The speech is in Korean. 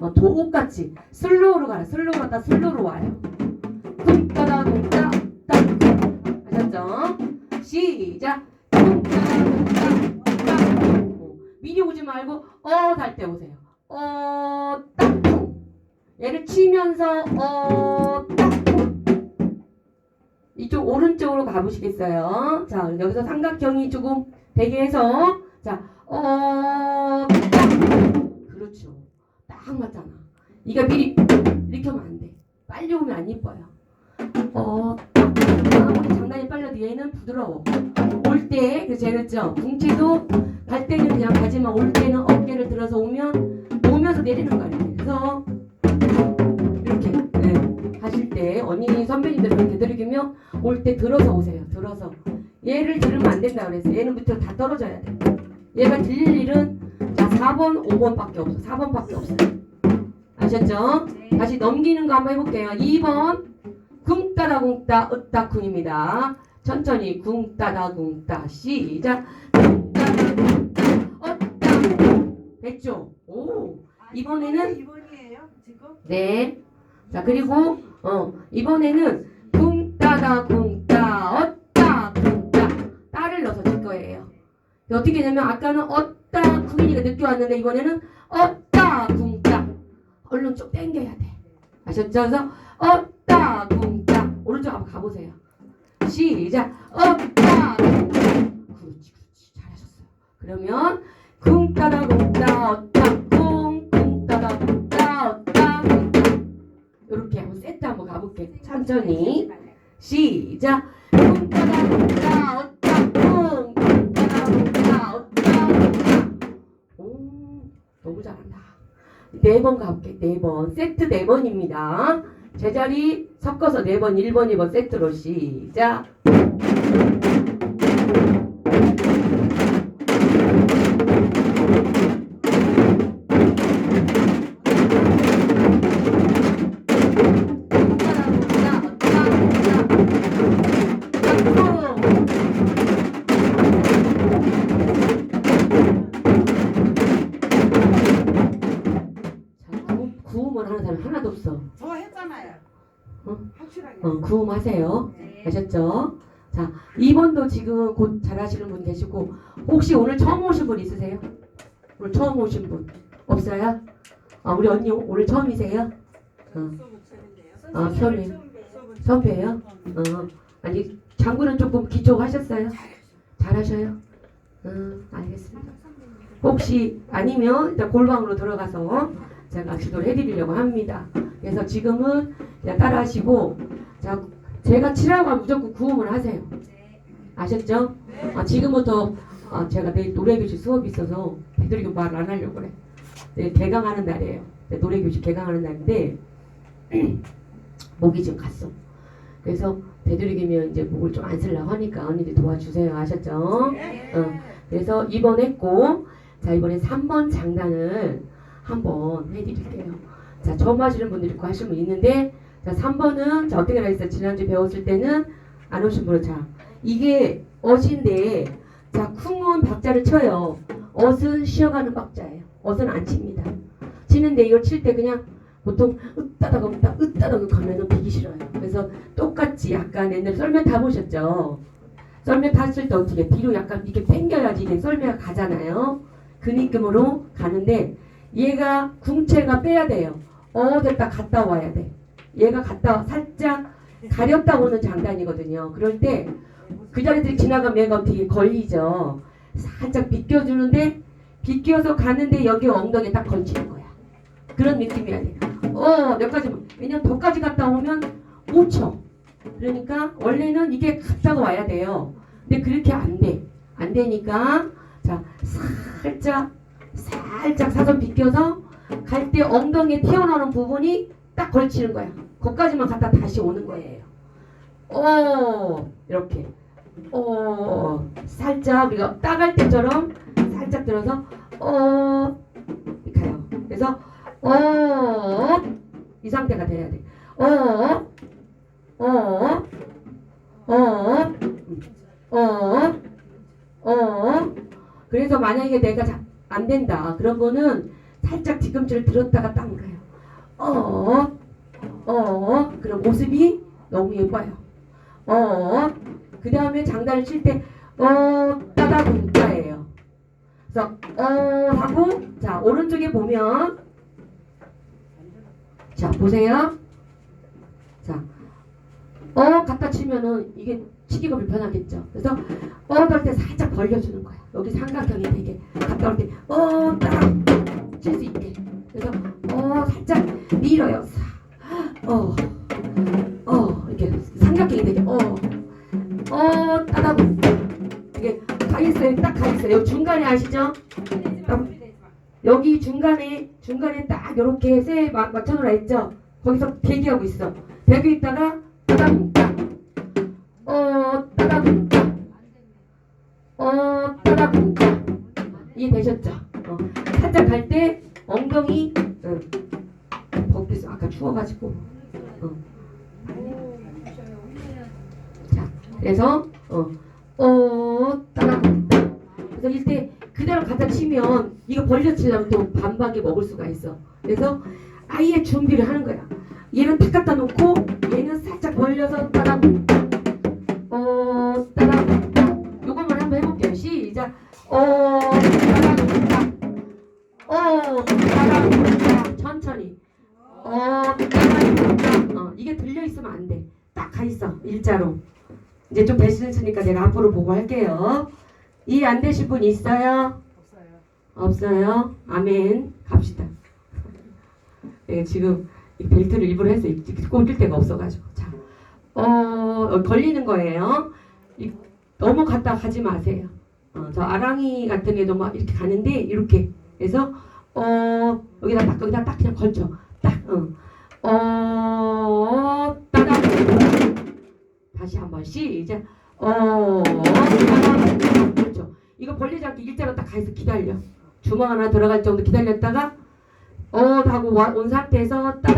어, 도옥같이 슬로우로 가라. 슬로우 갔다 슬로우로 와요. 쿵따다 쿵따 따 아셨죠? 시작. 쿵따다 쿵따 따 어, 미리 오지 말고 어달 때 오세요. 어 따쿵 얘를 치면서 어 따쿵 이쪽 오른쪽으로 가보시겠어요? 자 여기서 삼각형이 조금 되게 해서 자어. 딱 맞잖아. 이거 미리 이렇게 하면 안 돼. 빨리 오면 안 이뻐요. 어, 아무리 장난이 빨라도 얘는 부드러워. 올 때, 그래서 제가 그랬죠. 궁치도 갈 때는 그냥 가지만 올 때는 어깨를 들어서 오면 오면서 내리는. 이렇게. 그래서 이렇게 네. 하실 때 언니 선배님들 그렇게 들으면 올 때 들어서 오세요. 들어서 얘를 들으면 안 된다 그래서 얘는 밑으로 다 떨어져야 돼. 얘가 들릴 일은 자 4번, 5번밖에 없어. 4번밖에 없어요. 아셨죠? 다시 넘기는 거 한번 해볼게요. 2번 쿵따다 쿵따 으따 쿵입니다. 천천히 쿵따다 쿵따 시작 쿵따다 쿵따 으따 됐죠? 오 이번에는 이번이에요 지금? 네. 자 그리고 어 이번에는 쿵따다 쿵따 어 어떻게 되냐면 아까는 어따 쿵이니까 늦게 왔는데 이번에는 어따 쿵따 얼른 좀 당겨야 돼. 아셨죠? 그래서 어따 쿵따 오른쪽 한번 가보세요. 시작 어따 그렇지 그렇지 잘하셨어요. 그러면 쿵따다 쿵따 어따 쿵 쿵따다 쿵따 어따 쿵따 이렇게 한번 세트 한번 가볼게. 천천히 시작 쿵따다 쿵따 어따 네 번 가볼게. 네 번. 세트 네 번입니다. 제자리 섞어서 네 번, 1번, 2번 세트로 시작. 구음- 구음을 하는 사람 하나도 없어. 저 했잖아요. 어? 확실하게. 어, 구음하세요. 네. 아셨죠? 자, 2번도 지금 곧 잘하시는 분 계시고 혹시 오늘 처음 오신 분 있으세요? 오늘 처음 오신 분 없어요? 아, 우리 언니 오- 오늘 처음이세요? 어, 아, 처음이에요. 선배예요? 어, 아니 장구는 조금 기초 하셨어요? 잘하셔요? 음, 알겠습니다. 혹시 아니면 일단 골방으로 들어가서 제가 지도를 해드리려고 합니다. 그래서 지금은 따라하시고 자 제가 치라고 하면 무조건 구음을 하세요. 아셨죠? 아, 지금부터 아, 제가 내일 노래교실 수업이 있어서 되도록이면 말을 안 하려고 그래. 내일 개강하는 날이에요. 네, 노래교실 개강하는 날인데 목이 지금 갔어. 그래서 되도록이면 이제 목을 좀안 쓰려고 하니까 언니들 도와주세요. 아셨죠? 어, 그래서 2번 했고 자 이번에 3번 장단을 한번 해드릴게요. 자 처음 하시는 분들 있고 하시는 분 있는데 자 3번은 자 어떻게 하겠어요? 지난주 배웠을 때는 안 오신 분은 자 이게 어신데 자 쿵은 박자를 쳐요. 엇은 쉬어가는 박자예요. 엇은 안 칩니다. 치는데 이걸 칠 때 그냥 보통 으따다가 으따 으따다가 가면은 비기 싫어요. 그래서 똑같이 약간 옛날에 썰매 타보셨죠? 썰매 탔을 때 어떻게 뒤로 약간 이렇게 당겨야지 이게 썰매가 가잖아요. 그 느낌으로 가는데 얘가 궁체가 빼야 돼요. 어 됐다 갔다 와야 돼. 얘가 갔다 와- 살짝 가렸다 오는 장단이거든요. 그럴 때 그 자리들 지나가면 얘가 어떻게 걸리죠. 살짝 비껴주는데 비껴서 가는데 여기 엉덩이에 딱 걸치는 거야. 그런 느낌이야 돼. 어몇 가지 왜냐면 더까지 갔다 오면 못 쳐. 그러니까 원래는 이게 갔다가 와야 돼요. 근데 그렇게 안 돼. 안 되니까 자 살짝 살짝 사선 비껴서 갈 때 엉덩이에 튀어나오는 부분이 딱 걸치는 거야. 거기까지만 갔다 다시 오는 거예요. 어 이렇게 어 살짝 우리가 따갈 때처럼 살짝 들어서 어 가요. 그래서 어 이 상태가 돼야 돼. 어 어, 어, 어, 어. 그래서 만약에 내가 자, 안 된다. 그런 거는 살짝 뒤꿈치를 들었다가 딱 가요. 어, 어, 그럼 모습이 너무 예뻐요. 어, 그 다음에 장단을 칠 때, 어, 따다 분자예요. 그래서, 어, 하고, 자, 오른쪽에 보면, 자, 보세요. 자, 어, 갖다 치면은 이게 치기가 불편하겠죠. 그래서, 어, 할때 살짝 벌려주는 거예요. 여기 삼각형이 되게, 갔다 올 때, 어, 따라, 칠수 있게. 그래서, 어, 살짝 밀어요. 사, 어, 어, 이렇게 삼각형이 되게, 어, 어, 따다분. 이게 가 있어요. 딱가 있어요. 여기 중간에 아시죠? 여기 중간에 중간에 딱 이렇게 세 마- 맞춰놓으라 했죠. 거기서 대기하고 있어. 대기 있다가 따다분 딱. 어, 딱. 어, 딱. 이해되셨죠? 어. 살짝 갈 때 엉덩이 응. 거기서 아까 추워가지고 어. 자 그래서 어, 어 따라 그래서 이때 그대로 갖다 치면 이거 벌려 치려면 또 반박에 먹을 수가 있어 그래서 아예 준비를 하는 거야 얘는 탁 갖다 놓고 얘는 살짝 벌려서 따라 어 따라 요것만 한번 해볼게요. 시작. 어 따라 어 따라 천천히. 어 따라 어 이게 들려 있으면 안 돼. 딱 가 있어 일자로. 이제 좀 배신했으니까 내가 앞으로 보고 할게요. 이해 안 되실 분 있어요? 없어요. 아멘. 갑시다. 네, 지금 이 벨트를 일부러 해서 꽂을 데가 없어가지고. 자. 어, 어, 걸리는 거예요. 이, 너무 갔다 가지 마세요. 어, 저 아랑이 같은 애도 막 이렇게 가는데 이렇게 그래서 어 여기다 딱 여기다 딱 그냥 걸쳐. 딱 어. 어 따다. 다시 한번 시작 어 따다. 그렇죠. 이거 벌리지 않게 일자로 딱 가서 기다려. 주먹 하나 들어갈 정도 기다렸다가 어 하고 와- 온 상태에서 따다